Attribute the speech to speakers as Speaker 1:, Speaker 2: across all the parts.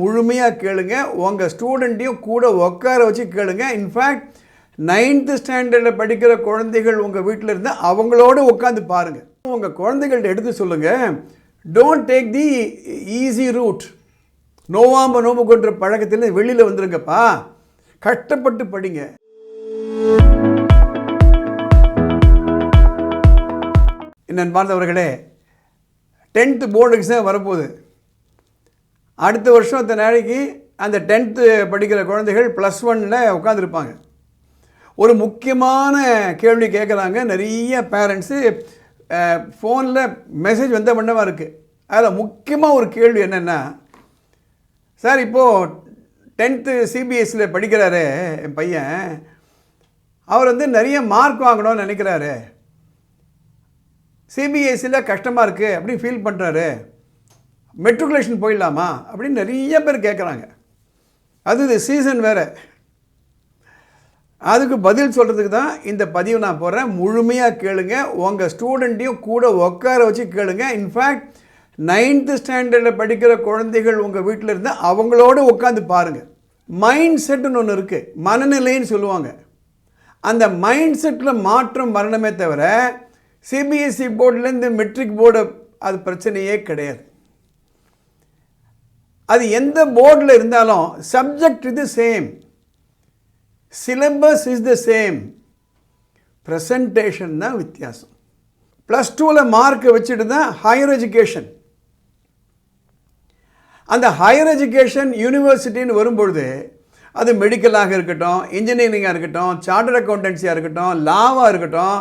Speaker 1: முழுமையாக கேளுங்க. உங்கள் ஸ்டூடெண்ட்டையும் கூட உட்கார வச்சு கேளுங்க. இன்ஃபேக்ட் நைன்த்து ஸ்டாண்டர்டில் படிக்கிற குழந்தைகள் உங்கள் வீட்டில் இருந்தால் அவங்களோட உட்காந்து பாருங்கள் உங்கள் குழந்தைகள்ட்ட எடுத்து சொல்லுங்கள் don't take the easy route நோவாம்ப நோம்பு கொன்ற பழக்கத்தில் வெளியில் வந்துருங்கப்பா. கஷ்டப்பட்டு படிங்க. நண்பார்ந்தவர்களே டென்த்து போர்டு எக்ஸாம் வரப்போகுது. அடுத்த வருஷம் அத்தனை நாளைக்கு அந்த டென்த்து படிக்கிற குழந்தைகள் ப்ளஸ் ஒனில் உட்காந்துருப்பாங்க ஒரு முக்கியமான கேள்வி கேட்குறாங்க. நிறைய பேரண்ட்ஸு ஃபோனில் மெசேஜ் வந்த பண்ணமாக இருக்குது அதில் முக்கியமாக ஒரு கேள்வி என்னென்னா சார் இப்போது டென்த்து சிபிஎஸ்சியில் படிக்கிறாரு என் பையன். அவர் வந்து நிறைய மார்க் வாங்கணும்னு நினைக்கிறாரு. சிபிஎஸ்சியில் கஷ்டமாக இருக்குது அப்படின்னு ஃபீல் பண்ணுறாரு மெட்ரிகுலேஷன் போயிடலாமா அப்படின்னு நிறைய பேர் கேட்குறாங்க அது இது சீசன் வேறு. அதுக்கு பதில் சொல்கிறதுக்கு தான் இந்த பதிவு நான் போடுறேன். முழுமையாக கேளுங்க. உங்கள் ஸ்டூடெண்ட்டையும் கூட உட்கார வச்சு கேளுங்க. இன்ஃபேக்ட் நைன்த்து ஸ்டாண்டர்டில் படிக்கிற குழந்தைகள் உங்கள் வீட்டில் இருந்தால் அவங்களோட உட்காந்து பாருங்கள் மைண்ட் செட்டுன்னு ஒன்று இருக்குது மனநிலைன்னு சொல்லுவாங்க. அந்த மைண்ட் செட்டில் மாற்றம் வரணுமே தவிர சிபிஎஸ்சி போர்டுலேருந்து மெட்ரிக் போர்டு அது பிரச்சனையே கிடையாது. அது எந்த போர்டில் இருந்தாலும் சப்ஜெக்ட் இது same syllabus is the same presentation தான் வித்தியாசம். ப்ளஸ் டூவில் மார்க்கை வச்சுட்டு தான் ஹையர் எஜுகேஷன் அந்த ஹையர் எஜுகேஷன் யூனிவர்சிட்டின்னு வரும்பொழுது அது மெடிக்கலாக இருக்கட்டும் இன்ஜினியரிங்காக இருக்கட்டும் சார்ட்டர் அக்கௌண்டன்சியாக இருக்கட்டும் லாவாக இருக்கட்டும்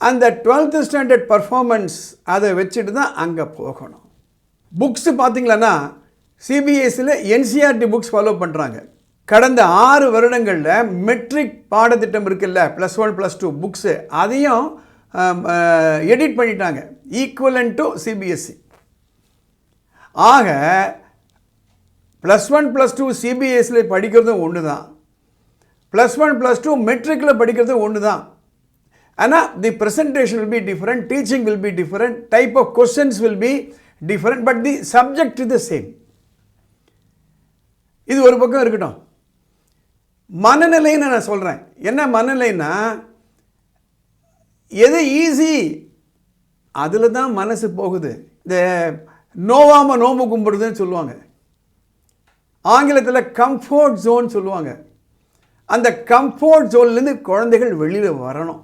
Speaker 1: அந்த டுவெல்த்து ஸ்டாண்டர்ட் பர்ஃபார்மன்ஸ் அதை வச்சுட்டு தான் அங்கே போகணும். புக்ஸு பார்த்தீங்களன்னா சிபிஎஸ்சியில் என்சிஆர்டி புக்ஸ் ஃபாலோ பண்ணுறாங்க கடந்த ஆறு வருடங்களில் மெட்ரிக் பாடத்திட்டம் இருக்குல்ல plus one plus two books அதையும் எடிட் பண்ணிட்டாங்க. ஈக்குவலன் டு சிபிஎஸ்சி ஆக ப்ளஸ் ஒன் ப்ளஸ் டூ சிபிஎஸ்சியில் படிக்கிறதும் ஒன்று தான் ப்ளஸ் ஒன் ப்ளஸ் டூ மெட்ரிக்கில் படிக்கிறதும் ஒன்று தான் ஆனால் the presentation will be different teaching will be different type of questions will be different but the subject is the same இது ஒரு பக்கம் இருக்கட்டும். மனநிலைன்னு நான் சொல்கிறேன் என்ன மனநிலைன்னா எது ஈஸி அதில் தான் மனசு போகுது. இந்த நோவாமல் நோம்பு கும்பிடுதுன்னு சொல்லுவாங்க. ஆங்கிலத்தில் கம்ஃபோர்ட் ஜோன் சொல்லுவாங்க. அந்த கம்ஃபோர்ட் ஜோன்லேருந்து குழந்தைகள் வெளியில் வரணும்.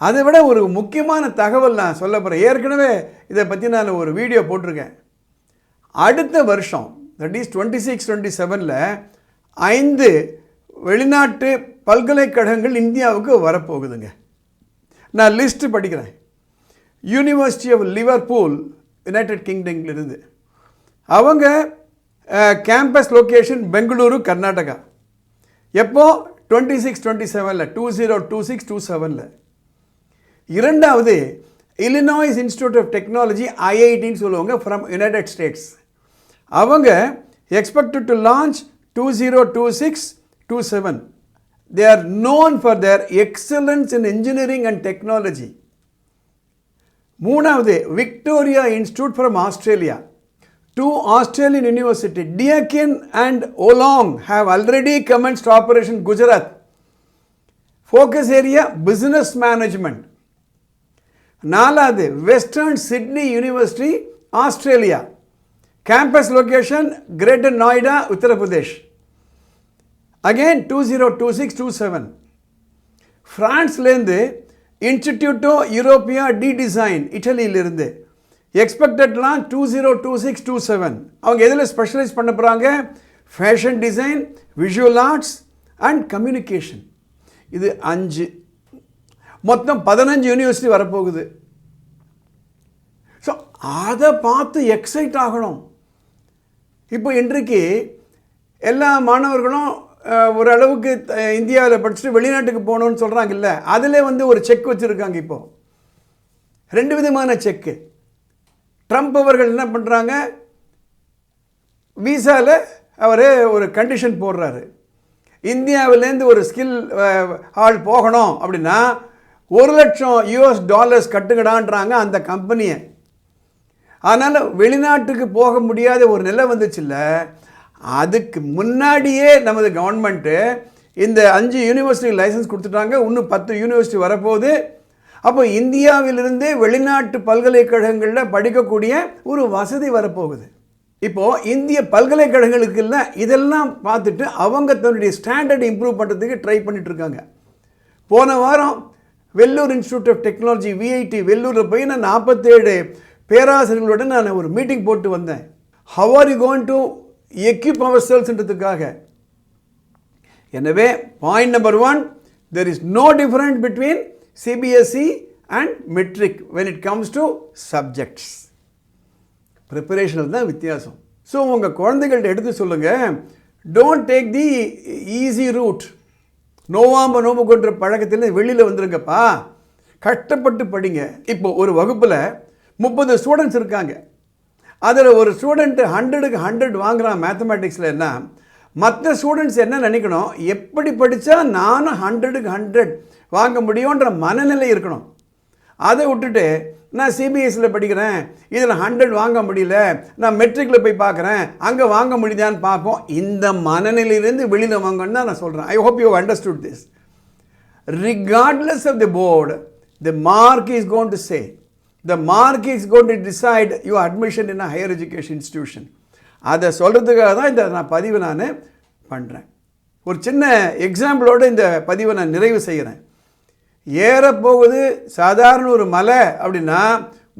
Speaker 1: அதை விட ஒரு முக்கியமான தகவல் நான் சொல்ல போகிறேன் ஏற்கனவே இதை பற்றி நான் ஒரு வீடியோ போட்டிருக்கேன். அடுத்த வருஷம் that is twenty six twenty செவனில் ஐந்து வெளிநாட்டு பல்கலைக்கழகங்கள் இந்தியாவுக்கு வரப்போகுதுங்க. நான் லிஸ்ட்டு படிக்கிறேன். யூனிவர்சிட்டி ஆஃப் லிவர்பூல் யுனைடெட் கிங்டம்லேருந்து அவங்க கேம்பஸ் லொக்கேஷன் பெங்களூரு கர்நாடகா. எப்போ? டுவெண்ட்டி சிக்ஸ் டுவெண்ட்டி செவனில் two zero two six two செவனில் இரண்டாவது இலினாய்ஸ் இன்ஸ்டியூட் ஆஃப் டெக்னாலஜி ஐஐடின்னு சொல்லுவாங்க ஃப்ரம் யுனைடெட் ஸ்டேட்ஸ் அவங்க expected to launch two zero two six two seven they are known for their excellence in engineering and technology மூணாவது Victoria Institute from Australia two Australian University Deakin and oolong have already commenced operation Gujarat focus area business management நாலாவது Western Sydney University Australia campus location Greater Noida Uttar Pradesh again two zero two six two seven ஃப்ரான்ஸ்லேருந்து Istituto Europeo di Design இட்டலியிலிருந்து எக்ஸ்பெக்டட்லாம் two zero two six two seven அவங்க எதில் specialise பண்ண போகிறாங்க fashion design visual arts and communication இது அஞ்சு. மொத்தம் பதினஞ்சு university வரப்போகுது. ஸோ அதை பார்த்து எக்ஸைட் ஆகணும். இப்போ இன்றைக்கு எல்லா மாணவர்களும் ஓரளவுக்கு இந்தியாவில் படிச்சுட்டு வெளிநாட்டுக்கு போகணும்னு சொல்கிறாங்க இல்லை அதில் வந்து ஒரு செக் வச்சுருக்காங்க இப்போது ரெண்டு விதமான செக்கு ட்ரம்ப் அவர்கள் என்ன பண்ணுறாங்க விசாவில் அவர் ஒரு கண்டிஷன் போடுறாரு. இந்தியாவிலேருந்து ஒரு ஸ்கில் ஆள் போகணும் அப்படின்னா ஒரு லட்சம் யூஎஸ் டாலர்ஸ் கட்டுங்கடான்றாங்க அந்த கம்பெனியை. அதனால் வெளிநாட்டுக்கு போக முடியாத ஒரு நிலை வந்துச்சுல்ல அதுக்கு முன்னாடியே நமது கவர்மெண்ட்டு இந்த அஞ்சு யூனிவர்சிட்டி லைசன்ஸ் கொடுத்துட்டாங்க இன்னும் பத்து யூனிவர்சிட்டி வரப்போகுது. அப்போ இந்தியாவிலிருந்தே வெளிநாட்டு பல்கலைக்கழகங்களில் படிக்கக்கூடிய ஒரு வசதி வரப்போகுது. இப்போது இந்திய பல்கலைக்கழகங்களுக்குல்ல இதெல்லாம் பார்த்துட்டு அவங்க தன்னுடைய ஸ்டாண்டர்ட் இம்ப்ரூவ் பண்ணுறதுக்கு ட்ரை பண்ணிகிட்ருக்காங்க இருக்காங்க. போன வாரம் Vellore institute of technology VIT வெள்ளூரில் போய் நான் நாற்பத்தேழு பேராசிரியர்களுடன் நான் ஒரு மீட்டிங் போட்டு வந்தேன். How are you going to equip our செல்ஸ்ன்றதுக்காக எனவே point number one there is no different between CBSE and matric when it comes to subjects ப்ரிப்பரேஷனில் தான் வித்தியாசம். ஸோ உங்கள் குழந்தைகள்கிட்ட எடுத்து சொல்லுங்கள் don't take the easy route நோவாம்ப நோம்பு கொன்ற பழக்கத்தில் வெளியில் வந்துருங்கப்பா. கஷ்டப்பட்டு படிங்க. இப்போ ஒரு வகுப்பில் முப்பது ஸ்டூடெண்ட்ஸ் இருக்காங்க. அதில் ஒரு ஸ்டூடெண்ட்டு ஹண்ட்ரடுக்கு ஹண்ட்ரட் வாங்குகிறான் மேத்தமேட்டிக்ஸில் என்ன மற்ற ஸ்டூடெண்ட்ஸ் என்ன நினைக்கணும்? எப்படி படித்தா நானும் ஹண்ட்ரடுக்கு ஹண்ட்ரட் வாங்க முடியுன்ற மனநிலை இருக்கணும். அதை விட்டுட்டு நான் சிபிஎஸ்சியில் படிக்கிறேன் இதில் ஹண்ட்ரட் வாங்க முடியல நான் மெட்ரிக்கில் போய் பார்க்குறேன் அங்கே வாங்க முடியுதான்னு பார்ப்போம். இந்த மனநிலையிலேருந்து வெளியில் வாங்கன்னு தான் நான் சொல்கிறேன் I hope you understood this regardless of the board the mark is going to say the mark is going to decide you admission in higher education institution அதை சொல்கிறதுக்காக தான் இந்த நான் பதிவை நான் பண்ணுறேன் ஒரு சின்ன எக்ஸாம்பிளோட இந்த பதிவை நான் நிறைவு செய்கிறேன். ஏறப்போகுது சாதாரண ஒரு மலை அப்படின்னா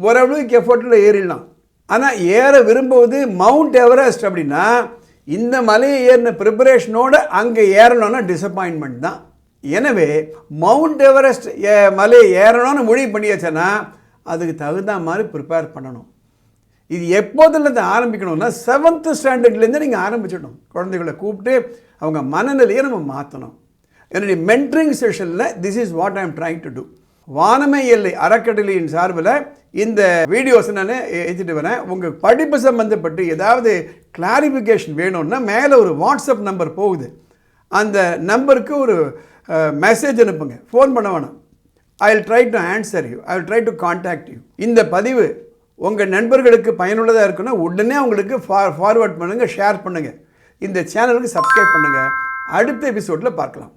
Speaker 1: ஓரளவுக்கு எஃபர்ட்டில் ஏறிடலாம். ஆனால் ஏற விரும்புவது மவுண்ட் எவரெஸ்ட் அப்படின்னா இந்த மலையை ஏறின ப்ரிப்பரேஷனோடு அங்கே ஏறணும்னா டிசப்பாயின்மெண்ட் தான். எனவே மவுண்ட் எவரெஸ்ட் ஏ மலையை ஏறணும்னு முடிவு பண்ணியாச்சுன்னா அதுக்கு தகுந்த மாதிரி ப்ரிப்பேர் பண்ணணும். இது எப்போதுலேருந்து ஆரம்பிக்கணும்னா செவன்த்து ஸ்டாண்டர்ட்லேருந்து நீங்கள் ஆரம்பிச்சிடணும். குழந்தைகளை கூப்பிட்டு அவங்க மனநிலையை நம்ம மாற்றணும் என்னுடைய மென்ட்ரிங் செஷனில் this is what I am trying to do வானமை எல்லை அறக்கட்டளையின் சார்பில் இந்த வீடியோஸ் நான் எடுத்துகிட்டு வரேன். உங்கள் படிப்பு சம்மந்தப்பட்டு ஏதாவது கிளாரிஃபிகேஷன் வேணும்னா மேலே ஒரு வாட்ஸ்அப் நம்பர் போகுது. அந்த நம்பருக்கு ஒரு மெசேஜ் அனுப்புங்க. ஃபோன் பண்ண வேணாம். I will try to answer you I will try to contact you இந்த பதிவு உங்கள் நண்பர்களுக்கு பயனுள்ளதாக இருக்குன்னா உடனே அவங்களுக்கு ஃபா ஃபார்வர்ட் பண்ணுங்கள் ஷேர் பண்ணுங்கள் இந்த சேனலுக்கு சப்ஸ்கிரைப் பண்ணுங்கள் அடுத்த எபிசோடில் பார்க்கலாம்.